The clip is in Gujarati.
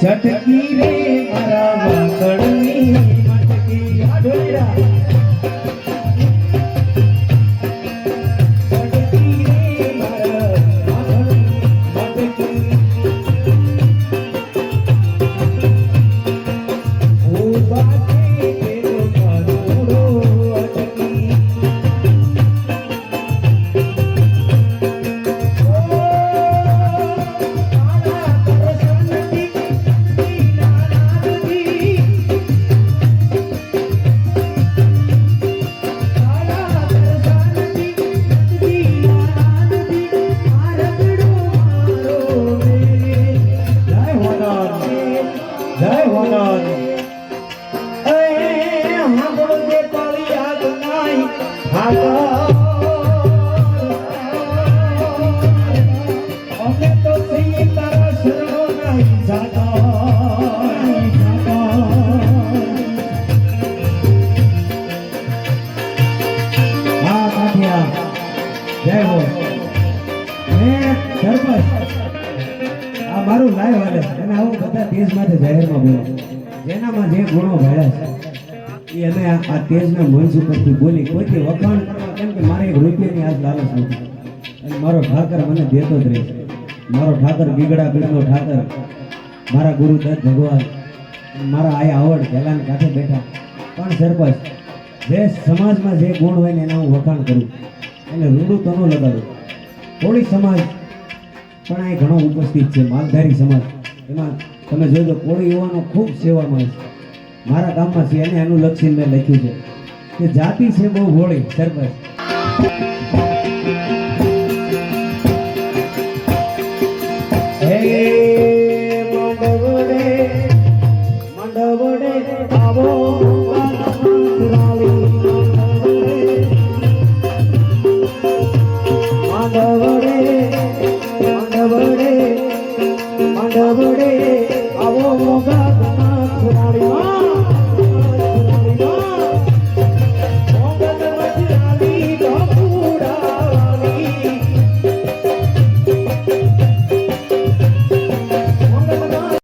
ચટકી રે મારા જાતા નહીં જાતા હા કાઠિયા જય હો. સરપંચ. આ મારું લાઈવ હાલે અને આવું બધા માટે જાહેરમાં બોલો જેનામાં જે ગુણો ભળ્યા છે એ અમે આ તેજના મંચ ઉપરથી બોલી, કોઈથી વખાણ કરવા? કેમ કે મારે એક રૂપિયાની આજ લાલચ નથી. અને મારો ઠાકર મને દેતો જ રહે મારો ઠાકર ગીગડા પીરનો ઠાકર. મારા ગુરુ દત્ત ભગવાન. મારા આયા આવડ ગેલાને કાંઠે બેઠા. પણ સરપંચ, જે સમાજમાં જે ગુણ હોય ને એના હું વખાણ કરું. એને રૂડું તનું લગાડું. કોળી સમાજ પણ અહીં ઘણો ઉપસ્થિત છે, માલધારી સમાજ. એમાં તમે જોજો કોળી યુવાનો ખૂબ સેવામાં છે. મારા ગામમાં છે, એને અનુલક્ષીને મેં લખ્યું છે કે જાતિ છે બહુ હોળી સરપંચ. માંડવડે માંડવડે આવો માંડવડે માંડવડે માંડવડે